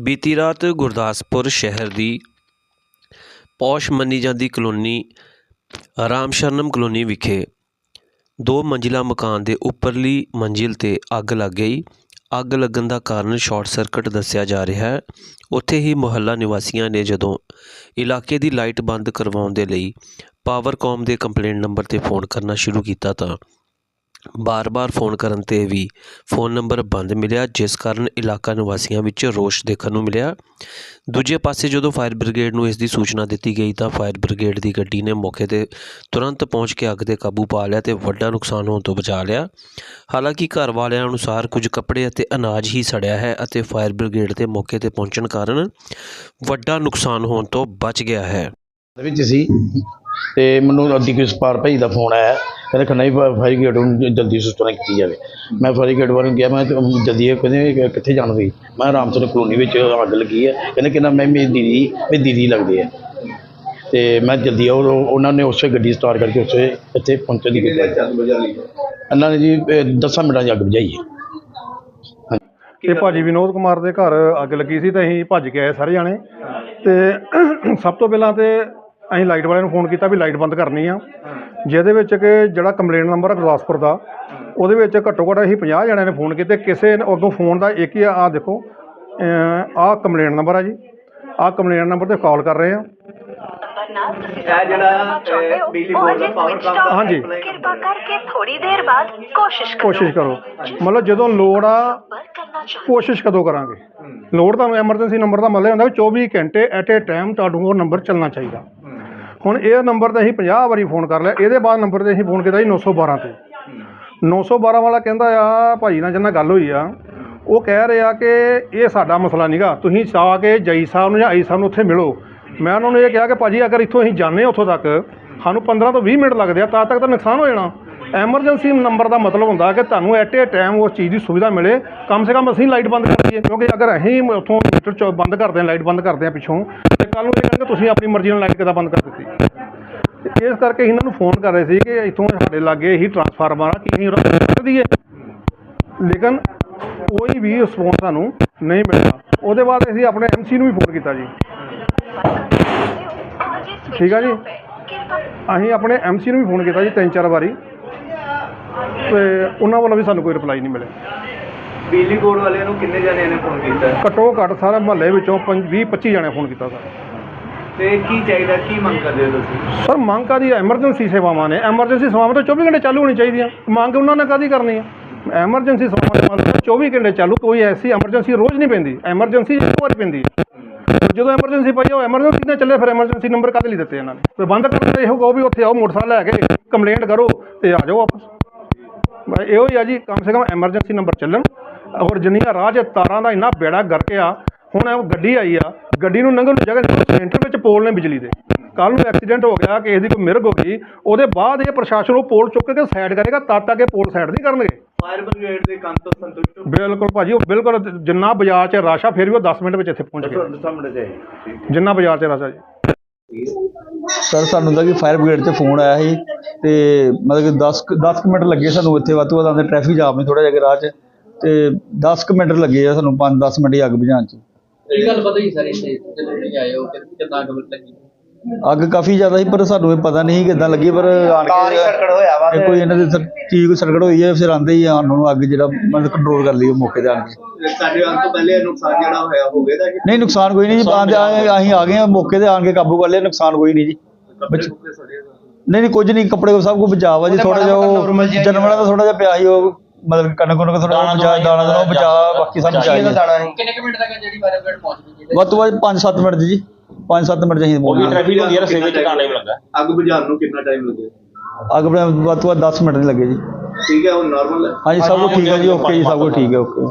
ਬੀਤੀ ਰਾਤ ਗੁਰਦਾਸਪੁਰ ਸ਼ਹਿਰ ਦੀ ਪੌਸ਼ ਮੰਨੀ ਜਾਂਦੀ ਕਲੋਨੀ ਰਾਮ ਸ਼ਰਨਮ ਕਲੋਨੀ ਵਿਖੇ ਦੋ ਮੰਜ਼ਿਲਾ ਮਕਾਨ ਦੇ ਉੱਪਰਲੀ ਮੰਜ਼ਿਲ 'ਤੇ ਅੱਗ ਲੱਗ ਗਈ। ਅੱਗ ਲੱਗਣ ਦਾ ਕਾਰਨ ਸ਼ਾਰਟ ਸਰਕਟ ਦੱਸਿਆ ਜਾ ਰਿਹਾ ਹੈ। ਉੱਥੇ ਹੀ ਮੁਹੱਲਾ ਨਿਵਾਸੀਆਂ ਨੇ ਜਦੋਂ ਇਲਾਕੇ ਦੀ ਲਾਈਟ ਬੰਦ ਕਰਵਾਉਣ ਦੇ ਲਈ ਪਾਵਰਕੌਮ ਦੇ ਕੰਪਲੇਂਟ ਨੰਬਰ 'ਤੇ ਫੋਨ ਕਰਨਾ ਸ਼ੁਰੂ ਕੀਤਾ ਤਾਂ ਬਾਰ-ਬਾਰ ਫੋਨ ਕਰਨ 'ਤੇ ਵੀ ਫੋਨ ਨੰਬਰ ਬੰਦ ਮਿਲਿਆ, ਜਿਸ ਕਾਰਨ ਇਲਾਕਾ ਨਿਵਾਸੀਆਂ ਵਿੱਚ ਰੋਸ਼ ਦੇਖਣ ਨੂੰ ਮਿਲਿਆ। ਦੂਜੇ ਪਾਸੇ ਜਦੋਂ ਫਾਇਰ ਬ੍ਰਿਗੇਡ ਨੂੰ ਇਸ ਦੀ ਸੂਚਨਾ ਦਿੱਤੀ ਗਈ ਤਾਂ ਫਾਇਰ ਬ੍ਰਿਗੇਡ ਦੀ ਗੱਡੀ ਨੇ ਮੌਕੇ ਤੇ ਤੁਰੰਤ ਪਹੁੰਚ ਕੇ ਅੱਗ ਤੇ ਕਾਬੂ ਪਾ ਲਿਆ ਤੇ ਵੱਡਾ ਨੁਕਸਾਨ ਹੋਣ ਤੋਂ ਬਚਾ ਲਿਆ। ਹਾਲਾਂਕਿ ਘਰ ਵਾਲਿਆਂ ਅਨੁਸਾਰ ਕੁਝ ਕੱਪੜੇ ਅਤੇ ਅਨਾਜ ਹੀ ਸੜਿਆ ਹੈ ਅਤੇ ਫਾਇਰ ਬ੍ਰਿਗੇਡ ਦੇ ਮੌਕੇ ਤੇ ਪਹੁੰਚਣ ਕਾਰਨ ਵੱਡਾ ਨੁਕਸਾਨ ਹੋਣ ਤੋਂ ਬਚ ਗਿਆ ਹੈ। ਦੇ ਵਿੱਚ ਸੀ ਤੇ ਮੈਨੂੰ ਅੱਧੀ ਕਿਸ ਪਾਰ ਭਾਈ ਦਾ ਫੋਨ ਆਇਆ। ਕਹਿੰਦੇ ਖੰਨਾ ਹੀ ਫਾਇਰ ਗੇਟ ਨੂੰ ਜਲਦੀ ਸੂਚਨਾ ਕੀਤੀ ਜਾਵੇ। ਮੈਂ ਫਾਇਰ ਗੇਟ ਵਾਲੇ ਨੂੰ ਕਿਹਾ ਮੈਂ ਜਲਦੀ ਇਹ ਕਹਿੰਦੇ ਕਿੱਥੇ ਜਾਣ ਦੀ ਮੈਂ ਰਾਮਚੰਦਰ ਕਲੋਨੀ ਵਿੱਚ ਅੱਗ ਲੱਗੀ ਹੈ। ਕਹਿੰਦੇ ਕਿੰਨਾ ਮੈਂ ਮੇਰੀ ਦੀਦੀ ਮੇਰੀ ਦੀਦੀ ਲੱਗਦੇ ਆ ਤੇ ਮੈਂ ਜਲਦੀ ਉਹ ਉਹਨਾਂ ਨੇ ਉਸੇ ਗੱਡੀ ਸਟਾਰਟ ਕਰਕੇ ਉਸੇ ਇੱਥੇ ਪਹੁੰਚਣ ਦੀ ਕੀਤੀ ਇਹਨਾਂ ਨੇ ਜੀ 10 ਮਿੰਟਾਂ 'ਚ ਅੱਗ ਬੁਝਾਈ ਹੈ। ਤੇ ਭਾਜੀ ਵਿਨੋਦ ਕੁਮਾਰ ਦੇ ਘਰ ਅੱਗ ਲੱਗੀ ਸੀ ਤੇ ਅਸੀਂ ਭੱਜ ਕੇ ਆਏ ਸਾਰੇ ਜਾਣੇ। ਤੇ ਸਭ ਤੋਂ ਪਹਿਲਾਂ ਤੇ ਅਸੀਂ ਲਾਈਟ ਵਾਲਿਆਂ ਨੂੰ ਫੋਨ ਕੀਤਾ ਵੀ ਲਾਈਟ ਬੰਦ ਕਰਨੀ ਆ। ਜਿਹਦੇ ਵਿੱਚ ਕਿ ਜਿਹੜਾ ਕੰਪਲੇਂਟ ਨੰਬਰ ਆ ਗੁਰਦਾਸਪੁਰ ਦਾ ਉਹਦੇ ਵਿੱਚ ਘੱਟੋ ਘੱਟ ਅਸੀਂ 50 ਜਣਿਆਂ ਨੇ ਫੋਨ ਕੀਤੇ। ਕਿਸੇ ਨੇ ਅੱਗੋਂ ਫੋਨ ਦਾ ਇੱਕ ਹੀ ਆ ਦੇਖੋ ਆਹ ਕੰਪਲੇਂਟ ਨੰਬਰ ਆ ਜੀ। ਆਹ ਕੰਪਲੇਂਟ ਨੰਬਰ ਤੇ ਕਾਲ ਕਰ ਰਹੇ ਆ। ਇਹ ਜਿਹੜਾ ਅਹ, ਬਿਜਲੀ ਬੋਰਡ ਦਾ ਪਾਵਰ ਕੰਮ ਹਾਂਜੀ। ਕਿਰਪਾ ਕਰਕੇ ਥੋੜੀ ਦੇਰ ਬਾਅਦ ਕੋਸ਼ਿਸ਼ ਕਰੋ। ਕੋਸ਼ਿਸ਼ ਕਰੋ। ਮਤਲਬ ਜਦੋਂ ਲੋੜ ਆ ਪਰ ਕਰਨਾ ਚਾਹੁੰਦੇ ਕੋਸ਼ਿਸ਼ ਕਦੋਂ ਕਰਾਂਗੇ? ਲੋੜ ਤੁਹਾਨੂੰ ਐਮਰਜੈਂਸੀ ਨੰਬਰ ਦਾ ਮਤਲਬ ਹੁੰਦਾ ਵੀ 24 ਘੰਟੇ ਐਟ ਏ ਟਾਈਮ ਤੁਹਾਨੂੰ ਉਹ ਨੰਬਰ ਚੱਲਣਾ ਚਾਹੀਦਾ। ਹੁਣ ਇਹ ਨੰਬਰ ਤੇ ਅਸੀਂ 50 ਵਾਰੀ ਫੋਨ ਕਰ ਲਿਆ, ਇਹਦੇ ਬਾਅਦ ਨੰਬਰ ਤੇ ਅਸੀਂ ਫੋਨ ਕੀਤਾ ਜੀ 912 ਤੇ। 912 ਵਾਲਾ ਕਹਿੰਦਾ ਆ ਭਾਈ ਨਾਲ ਜਿੰਨਾ ਗੱਲ ਹੋਈ ਆ, ਉਹ ਕਹਿ ਰਿਹਾ ਕਿ ਇਹ ਸਾਡਾ ਮਸਲਾ ਨਹੀਂਗਾ ਤੁਸੀਂ ਆ ਕੇ ਜਈ ਸਾਹਿਬ ਨੂੰ ਜਾਂ ਆਈ ਸਾਹਿਬ ਨੂੰ ਉੱਥੇ ਮਿਲੋ। ਮੈਂ ਉਹਨਾਂ ਨੂੰ ਇਹ ਕਿਹਾ ਕਿ ਭਾਜੀ, ਅਗਰ ਇੱਥੋਂ ਅਸੀਂ ਜਾਂਦੇ ਹਾਂ ਉੱਥੋਂ ਤੱਕ, ਸਾਨੂੰ 15 ਤੋਂ 20 ਮਿੰਟ ਲੱਗਦੇ ਆ, ਤਾਂ ਤੱਕ ਤਾਂ ਨੁਕਸਾਨ ਹੋ ਜਾਣਾ। ਐਮਰਜੈਂਸੀ ਨੰਬਰ ਦਾ ਮਤਲਬ ਹੁੰਦਾ ਕਿ ਤੁਹਾਨੂੰ ਐਟ ਏ ਟਾਈਮ ਉਸ ਚੀਜ਼ ਦੀ ਸੁਵਿਧਾ ਮਿਲੇ। ਕਮ ਸੇ ਕਮ ਅਸੀਂ ਲਾਈਟ ਬੰਦ ਕਰ ਦਈਏ, ਕਿਉਂਕਿ ਅਗਰ ਅਸੀਂ ਉੱਥੋਂ ਮੀਟਰ ਬੰਦ ਕਰਦੇ ਹਾਂ, ਲਾਈਟ ਬੰਦ ਕਰਦੇ ਹਾਂ ਪਿੱਛੋਂ ਕੱਲ ਨੂੰ ਇਹ ਕਹਿਣਗੇ ਤੁਸੀਂ ਆਪਣੀ ਮਰਜ਼ੀ ਨਾਲ ਲਾਈਟ ਕਿੱਦਾਂ ਬੰਦ ਕਰ ਦਿੱਤੀ। ਤੇ ਇਸ ਕਰਕੇ ਇਹਨਾਂ ਨੂੰ ਫੋਨ ਕਰ ਰਹੇ ਸੀ ਕਿ ਇੱਥੋਂ ਸਾਡੇ ਲਾਗੇ ਹੀ ਟਰਾਂਸਫਾਰਮਰ ਆ ਕਿ ਅਸੀਂ ਉਹਦਾ ਕਰ ਦਈਏ। ਲੇਕਿਨ ਕੋਈ ਵੀ ਰਿਸਪੌਂਸ ਸਾਨੂੰ ਨਹੀਂ ਮਿਲਿਆ। ਉਹਦੇ ਬਾਅਦ ਅਸੀਂ ਆਪਣੇ ਐਮਸੀ ਨੂੰ ਵੀ ਫੋਨ ਕੀਤਾ ਜੀ। ਠੀਕ ਆ ਜੀ? ਅਸੀਂ ਆਪਣੇ ਐਮਸੀ ਨੂੰ ਵੀ ਫੋਨ ਕੀਤਾ ਜੀ ਤਿੰਨ ਚਾਰ ਵਾਰੀ। ਤੇ ਉਹਨਾਂ ਵੱਲੋਂ ਵੀ ਸਾਨੂੰ ਕੋਈ ਰਿਪਲਾਈ ਨਹੀਂ ਮਿਲਿਆ। ਬਿਜਲੀ ਬੋਰਡ ਵਾਲਿਆਂ ਨੂੰ ਕਿੰਨੇ ਜਣਿਆਂ ਨੇ ਫੋਨ ਕੀਤਾ? ਘੱਟੋ ਘੱਟ ਸਾਰੇ ਮਹੱਲੇ ਵਿੱਚੋਂ 20 25 ਜਣੇ ਫੋਨ ਕੀਤਾ ਸਰ। ਤੇ ਕੀ ਚਾਹੀਦਾ, ਕੀ ਮੰਗ ਕਰਦੇ ਹੋ ਤੁਸੀਂ? ਸਰ, ਮੰਗ ਕਾਦੀ ਐਮਰਜੈਂਸੀ ਸੇਵਾਵਾਂ ਨੇ। ਐਮਰਜੈਂਸੀ ਸੇਵਾਵਾਂ ਤਾਂ 24 ਘੰਟੇ ਚਾਲੂ ਹੋਣੀ ਚਾਹੀਦੀਆਂ। ਮੰਗ ਉਹਨਾਂ ਨੇ ਕਾਦੀ ਕਰਨੀ ਹੈ ਐਮਰਜੈਂਸੀ ਸੇਵਾਵਾਂ ਦਾ 24 ਘੰਟੇ ਚਾਲੂ। ਕੋਈ ਐਸੀ ਐਮਰਜੈਂਸੀ ਰੋਜ਼ ਨਹੀਂ ਪੈਂਦੀ। ਐਮਰਜੈਂਸੀ ਇੱਕ ਵਾਰ ਪੈਂਦੀ ਹੈ ਜਦੋਂ ਐਮਰਜੈਂਸੀ ਪਈ ਉਹ ਐਮਰਜੈਂਸੀ ਨਾਲ ਚੱਲੇ? ਫਿਰ ਐਮਰਜੈਂਸੀ ਨੰਬਰ ਕਾਹਦੇ ਲਈ ਦਿੱਤੇ ਇਹਨਾਂ ਨੇ? ਫਿਰ ਬੰਦ ਕਰਨ ਇਹੋ ਕਹੋ ਵੀ ਉੱਥੇ ਆਓ, ਮੋਟਰਸਾਈਕਲ ਲੈ ਕੇ ਕੰਪਲੇਂਟ ਕਰੋ ਤੇ ਆ ਜਾਓ ਵਾਪਸ। ਇਹੋ ਹੀ ਆ ਜੀ, ਕਮ ਸੇ ਕਮ ਐਮਰਜੈਂਸੀ ਨੰਬਰ ਚੱਲਣ। ਔਰ ਜਿੰਨੀਆਂ ਰਾਹ 'ਚ ਤਾਰਾਂ ਦਾ ਇੰਨਾ ਬੇੜਾ ਗਰਕ ਆ ਹੁਣ ਇਹ ਗੱਡੀ ਆਈ ਆ ਗੱਡੀ ਨੂੰ ਲੰਘਣ ਨੂੰ ਜਗ੍ਹਾ ਨਹੀਂ, ਸੈਂਟਰ ਵਿੱਚ ਪੋਲ ਨੇ ਬਿਜਲੀ ਦੇ। ਕੱਲ ਨੂੰ ਐਕਸੀਡੈਂਟ ਹੋ ਗਿਆ ਕਿਸੇ ਦੀ ਕੋਈ ਮਿਰਗ ਹੋ ਗਈ ਉਹਦੇ ਬਾਅਦ ਇਹ ਪ੍ਰਸ਼ਾਸਨ ਉਹ ਪੋਲ ਚੁੱਕ ਕੇ ਸਾਈਡ ਕਰੇਗਾ ਤਦ ਤੱਕ ਇਹ ਪੋਲ ਸਾਈਡ ਨਹੀਂ ਕਰਨਗੇ। ਫਾਇਰ ਬ੍ਰਿਗੇਡ ਦੇ ਕੰਮ ਤੋਂ ਸੰਤੁਸ਼ਟ ਹੋ। ਬਿਲਕੁਲ ਭਾਜੀ ਉਹ ਬਿਲਕੁਲ ਜਿੰਨਾ ਬਾਜ਼ਾਰ 'ਚ ਰਸ਼ ਆ ਫਿਰ ਵੀ ਉਹ 10 ਮਿੰਟ ਵਿੱਚ ਇੱਥੇ ਪਹੁੰਚ ਗਿਆ। ਸਾਹਮਣੇ ਤੇ ਜਿੰਨਾ ਬਾਜ਼ਾਰ 'ਚ ਰਸ਼ ਆ ਜੀ। ਸਰ ਸਾਨੂੰ ਤਾਂ ਕਿ ਫਾਇਰ ਬ੍ਰਿਗੇਡ ਤੇ ਫੋਨ ਆਇਆ ਸੀ ਤੇ ਮਤਲਬ ਕਿ 10 ਕੁ- 10 ਕੁ ਮਿੰਟ ਲੱਗੇ ਸਾਨੂੰ ਇੱਥੇ ਵੱਧ ਤੋਂ ਵੱਧ ਆਉਂਦੇ ਟ੍ਰੈਫਿਕ ਜਾਮ ਨੇ ਥੋੜਾ ਜਿਹਾ ਰਾਹ 'ਚ ਤੇ 10 ਕੁ ਮਿੰਟ ਲੱਗੇ ਆ ਸਾਨੂੰ 5-10 ਮਿੰਟ ਹੀ ਅੱਗ ਬੁਝਾਉਣ 'ਚ। ਕੀ ਗੱਲ ਪਤਾ ਹੀ ਸਰ ਇੱਥੇ ਜਦੋਂ ਤੁਸੀਂ ਆਏ ਹੋ ਕਿ ਕਿੰਨਾ ਅੱਗ ਲੱਗੀ? ਅੱਗ ਕਾਫੀ ਜ਼ਿਆਦਾ ਸੀ ਪਰ ਸਾਨੂੰ ਇਹ ਪਤਾ ਨਹੀਂ ਕਿਦਾਂ ਲੱਗੀ ਪਰ ਆਣ ਕੇ ਹੋਇਆ ਵਾ ਇਹ ਕੋਈ ਇਹਨਾਂ ਦੇ ਸਰ ਕੀ ਕੋਈ ਸਰਕਟ ਹੋਈ ਹੈ ਫਿਰ ਆਂਦੇ ਹੀ ਸਾਨੂੰ ਅੱਗ ਜਿਹੜਾ ਮਤਲਬ ਕੰਟਰੋਲ ਕਰ ਲਈ ਉਹ ਮੌਕੇ ਤੇ ਆਣ ਕੇ। ਸਾਡੇ ਆਉਣ ਤੋਂ ਪਹਿਲੇ ਨੁਕਸਾਨ ਜਿਹੜਾ ਹੋਇਆ ਹੋ ਗਿਆ ਦਾ ਨਹੀਂ ਨੁਕਸਾਨ ਕੋਈ ਨਹੀਂ ਜੀ ਆਂਦੇ ਅਸੀਂ ਆ ਗਏ ਆ ਮੌਕੇ ਤੇ ਆਣ ਕੇ ਕਾਬੂ ਕਰ ਲਿਆ ਨੁਕਸਾਨ ਕੋਈ ਨਹੀਂ ਜੀ। ਹੋਏ। ਨਹੀਂ ਨਹੀਂ ਕੁਝ ਨਹੀਂ ਕੱਪੜੇ ਸਭ ਕੁਝ ਬਚਾਅ ਵਾ ਜੀ ਥੋੜਾ ਜਿਹਾ ਉਹ ਜਨਮਣਾ ਦਾ ਥੋੜਾ ਜਿਹਾ ਪਿਆ ਸੀ ਉਹ ਮਤਲਬ ਕਿ ਕਣਕ ਕੁਣਕ ਥੋੜਾ ਬਚਾ ਦਾਣਾ ਦਾ ਬਚਾ ਬਾਕੀ ਸਭ ਬਚਾਈ ਹੈ। ਕਿੰਨੇ ਕੁ ਮਿੰਟ ਤੱਕ ਜਿਹੜੀ ਫਾਇਰ ਬ੍ਰਿਗੇਡ ਪਹੁੰਚ ਗਈ ਜੀ ਵੱਧ ਤੋਂ ਵੱਧ 5-7 ਮਿੰਟ ਜੀ। 5-7 ਮਿੰਟ ਚਾਹੀਦੇ ਪਹੁੰਚ ਟ੍ਰੈਫਿਕ ਹੁੰਦੀ ਹੈ ਰਸਤੇ ਵਿੱਚ ਟਾਈਮ ਲੱਗਾ ਅੱਗ ਬੁਝਾਉਣ ਨੂੰ ਕਿੰਨਾ ਟਾਈਮ ਲੱਗਿਆ? ਅੱਗ ਆਪਣੇ ਵੱਧ ਤੋਂ ਵੱਧ 10 ਮਿੰਟ ਨਹੀਂ ਲੱਗੇ ਜੀ। ਠੀਕ ਹੈ ਹੁਣ ਨਾਰਮਲ ਹੈ। ਹਾਂਜੀ ਸਭ ਕੁਝ ਠੀਕ ਹੈ ਜੀ ਓਕੇ ਜੀ ਸਭ ਕੁਝ ਠੀਕ ਹੈ ਓਕੇ।